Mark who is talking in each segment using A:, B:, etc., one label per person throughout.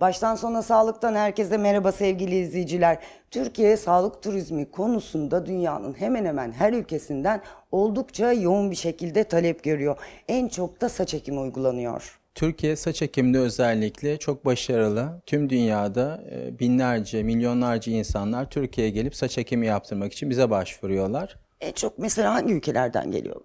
A: Baştan sona sağlıktan herkese merhaba sevgili izleyiciler. Türkiye sağlık turizmi konusunda dünyanın hemen hemen her ülkesinden oldukça yoğun bir şekilde talep görüyor. En çok da saç ekimi uygulanıyor.
B: Türkiye saç ekiminde özellikle çok başarılı. Tüm dünyada e, binlerce, milyonlarca insanlar Türkiye'ye gelip saç ekimi yaptırmak için bize başvuruyorlar.
A: En çok mesela hangi ülkelerden geliyor?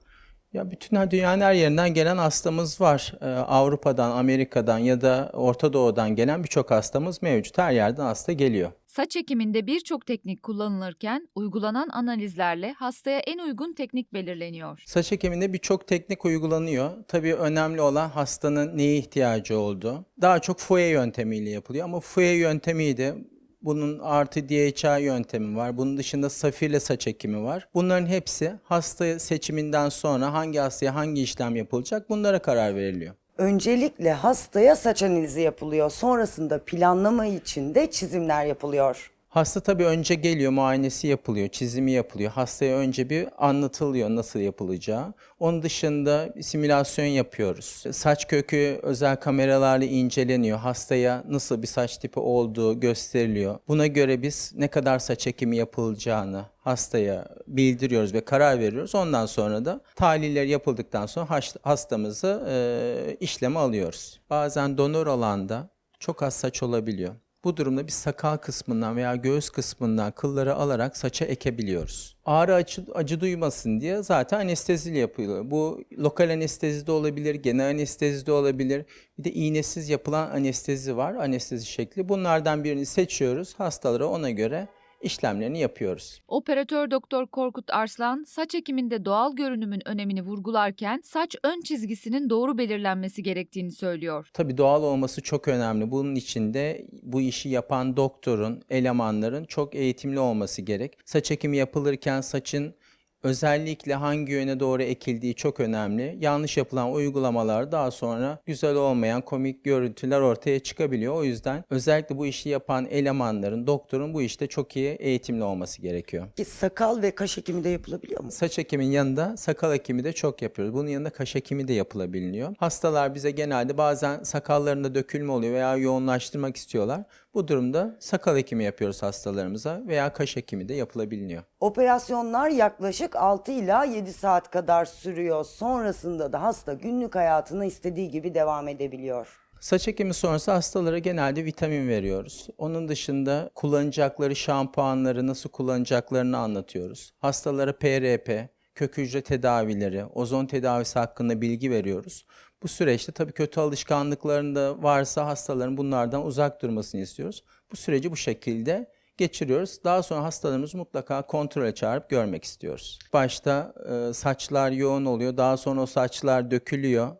B: Ya bütün dünyanın her yerinden gelen hastamız var. Ee, Avrupa'dan, Amerika'dan ya da Orta Doğu'dan gelen birçok hastamız mevcut. Her yerden hasta geliyor.
C: Saç ekiminde birçok teknik kullanılırken uygulanan analizlerle hastaya en uygun teknik belirleniyor.
B: Saç ekiminde birçok teknik uygulanıyor. Tabii önemli olan hastanın neye ihtiyacı olduğu. Daha çok FUE yöntemiyle yapılıyor ama FUE yöntemi de bunun artı DHA yöntemi var. Bunun dışında safirle saç ekimi var. Bunların hepsi hasta seçiminden sonra hangi hastaya hangi işlem yapılacak bunlara karar veriliyor.
A: Öncelikle hastaya saç analizi yapılıyor. Sonrasında planlama için de çizimler yapılıyor.
B: Hasta tabii önce geliyor, muayenesi yapılıyor, çizimi yapılıyor. Hastaya önce bir anlatılıyor nasıl yapılacağı. Onun dışında simülasyon yapıyoruz. Saç kökü özel kameralarla inceleniyor. Hastaya nasıl bir saç tipi olduğu gösteriliyor. Buna göre biz ne kadar saç ekimi yapılacağını hastaya bildiriyoruz ve karar veriyoruz. Ondan sonra da tahliller yapıldıktan sonra hastamızı e, işleme alıyoruz. Bazen donör alanda çok az saç olabiliyor. Bu durumda biz sakal kısmından veya göğüs kısmından kılları alarak saça ekebiliyoruz. Ağrı acı, acı duymasın diye zaten anesteziyle yapılıyor. Bu lokal anestezi de olabilir, genel anestezi de olabilir. Bir de iğnesiz yapılan anestezi var, anestezi şekli. Bunlardan birini seçiyoruz. Hastalara ona göre işlemlerini yapıyoruz.
C: Operatör Doktor Korkut Arslan saç ekiminde doğal görünümün önemini vurgularken saç ön çizgisinin doğru belirlenmesi gerektiğini söylüyor.
B: Tabii doğal olması çok önemli. Bunun için de bu işi yapan doktorun, elemanların çok eğitimli olması gerek. Saç ekimi yapılırken saçın özellikle hangi yöne doğru ekildiği çok önemli. Yanlış yapılan uygulamalar daha sonra güzel olmayan komik görüntüler ortaya çıkabiliyor. O yüzden özellikle bu işi yapan elemanların, doktorun bu işte çok iyi eğitimli olması gerekiyor.
A: Ki sakal ve kaş ekimi de yapılabiliyor mu?
B: Saç ekimin yanında sakal ekimi de çok yapıyoruz. Bunun yanında kaş ekimi de yapılabiliyor. Hastalar bize genelde bazen sakallarında dökülme oluyor veya yoğunlaştırmak istiyorlar. Bu durumda sakal ekimi yapıyoruz hastalarımıza veya kaş ekimi de yapılabiliyor.
A: Operasyonlar yaklaşık 6 ila 7 saat kadar sürüyor. Sonrasında da hasta günlük hayatına istediği gibi devam edebiliyor.
B: Saç ekimi sonrası hastalara genelde vitamin veriyoruz. Onun dışında kullanacakları şampuanları nasıl kullanacaklarını anlatıyoruz. Hastalara PRP, kök hücre tedavileri, ozon tedavisi hakkında bilgi veriyoruz. Bu süreçte tabii kötü alışkanlıklarında varsa hastaların bunlardan uzak durmasını istiyoruz. Bu süreci bu şekilde geçiriyoruz. Daha sonra hastalarımızı mutlaka kontrole çağırıp görmek istiyoruz. Başta e, saçlar yoğun oluyor. Daha sonra o saçlar dökülüyor.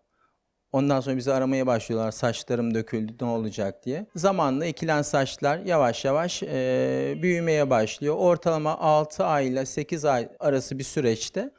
B: Ondan sonra bizi aramaya başlıyorlar saçlarım döküldü ne olacak diye. Zamanla ekilen saçlar yavaş yavaş e, büyümeye başlıyor. Ortalama 6 ay ile 8 ay arası bir süreçte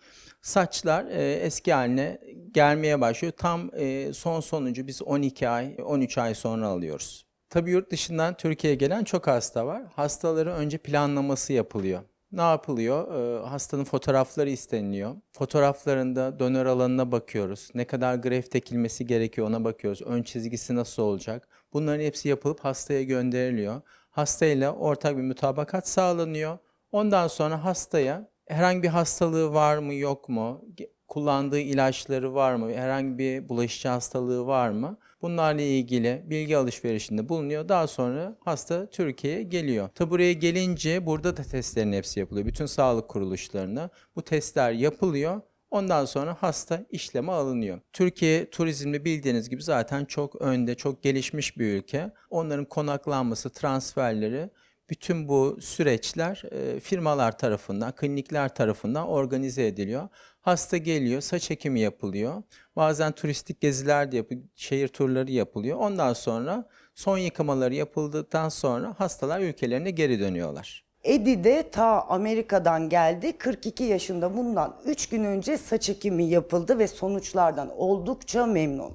B: saçlar e, eski haline gelmeye başlıyor. Tam e, son sonucu biz 12 ay, 13 ay sonra alıyoruz. Tabii yurt dışından Türkiye'ye gelen çok hasta var. Hastaların önce planlaması yapılıyor. Ne yapılıyor? Ee, hastanın fotoğrafları isteniliyor. Fotoğraflarında donör alanına bakıyoruz. Ne kadar greft ekilmesi gerekiyor ona bakıyoruz. Ön çizgisi nasıl olacak? Bunların hepsi yapılıp hastaya gönderiliyor. Hastayla ortak bir mutabakat sağlanıyor. Ondan sonra hastaya herhangi bir hastalığı var mı yok mu? Kullandığı ilaçları var mı? Herhangi bir bulaşıcı hastalığı var mı? Bunlarla ilgili bilgi alışverişinde bulunuyor. Daha sonra hasta Türkiye'ye geliyor. Tabi buraya gelince burada da testlerin hepsi yapılıyor. Bütün sağlık kuruluşlarına bu testler yapılıyor. Ondan sonra hasta işleme alınıyor. Türkiye turizmde bildiğiniz gibi zaten çok önde, çok gelişmiş bir ülke. Onların konaklanması, transferleri bütün bu süreçler e, firmalar tarafından, klinikler tarafından organize ediliyor. Hasta geliyor, saç ekimi yapılıyor. Bazen turistik geziler de yapılıyor, şehir turları yapılıyor. Ondan sonra son yıkamaları yapıldıktan sonra hastalar ülkelerine geri dönüyorlar.
A: Edi de ta Amerika'dan geldi. 42 yaşında bundan 3 gün önce saç ekimi yapıldı ve sonuçlardan oldukça memnun.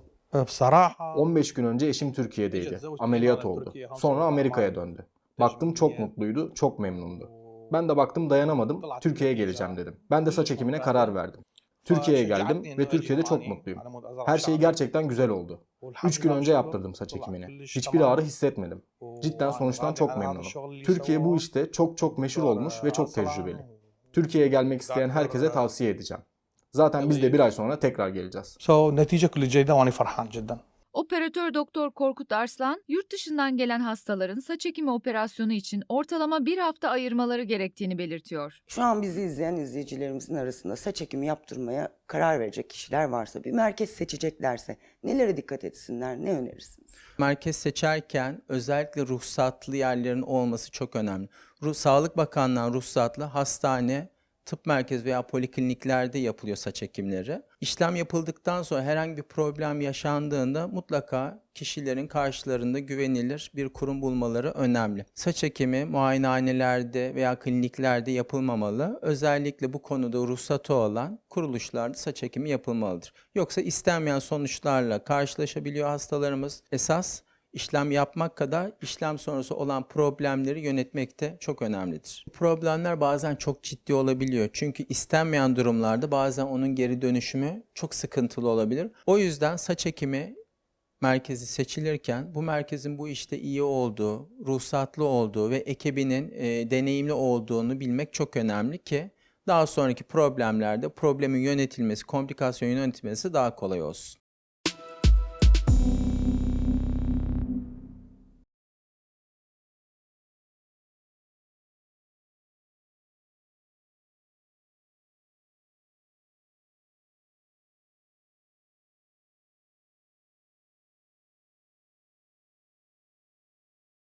D: 15 gün önce eşim Türkiye'deydi. Ameliyat oldu. Sonra Amerika'ya döndü. Baktım çok mutluydu, çok memnundu. Ben de baktım dayanamadım, Türkiye'ye geleceğim dedim. Ben de saç ekimine karar verdim. Türkiye'ye geldim ve Türkiye'de çok mutluyum. Her şey gerçekten güzel oldu. 3 gün önce yaptırdım saç ekimini. Hiçbir ağrı hissetmedim. Cidden sonuçtan çok memnunum. Türkiye bu işte çok çok meşhur olmuş ve çok tecrübeli. Türkiye'ye gelmek isteyen herkese tavsiye edeceğim. Zaten biz de bir ay sonra tekrar geleceğiz.
E: So, netice kulüceyden ani farhan cidden.
C: Operatör doktor Korkut Arslan, yurt dışından gelen hastaların saç ekimi operasyonu için ortalama bir hafta ayırmaları gerektiğini belirtiyor.
A: Şu an bizi izleyen izleyicilerimizin arasında saç ekimi yaptırmaya karar verecek kişiler varsa, bir merkez seçeceklerse nelere dikkat etsinler, ne önerirsiniz?
B: Merkez seçerken özellikle ruhsatlı yerlerin olması çok önemli. Ruh, Sağlık Bakanlığı'ndan ruhsatlı hastane, tıp merkezi veya polikliniklerde yapılıyor saç ekimleri. İşlem yapıldıktan sonra herhangi bir problem yaşandığında mutlaka kişilerin karşılarında güvenilir bir kurum bulmaları önemli. Saç ekimi muayenehanelerde veya kliniklerde yapılmamalı. Özellikle bu konuda ruhsatı olan kuruluşlarda saç ekimi yapılmalıdır. Yoksa istenmeyen sonuçlarla karşılaşabiliyor hastalarımız. Esas işlem yapmak kadar işlem sonrası olan problemleri yönetmekte çok önemlidir. Problemler bazen çok ciddi olabiliyor. Çünkü istenmeyen durumlarda bazen onun geri dönüşümü çok sıkıntılı olabilir. O yüzden saç ekimi merkezi seçilirken bu merkezin bu işte iyi olduğu, ruhsatlı olduğu ve ekibinin e, deneyimli olduğunu bilmek çok önemli ki daha sonraki problemlerde problemin yönetilmesi, komplikasyon yönetilmesi daha kolay olsun.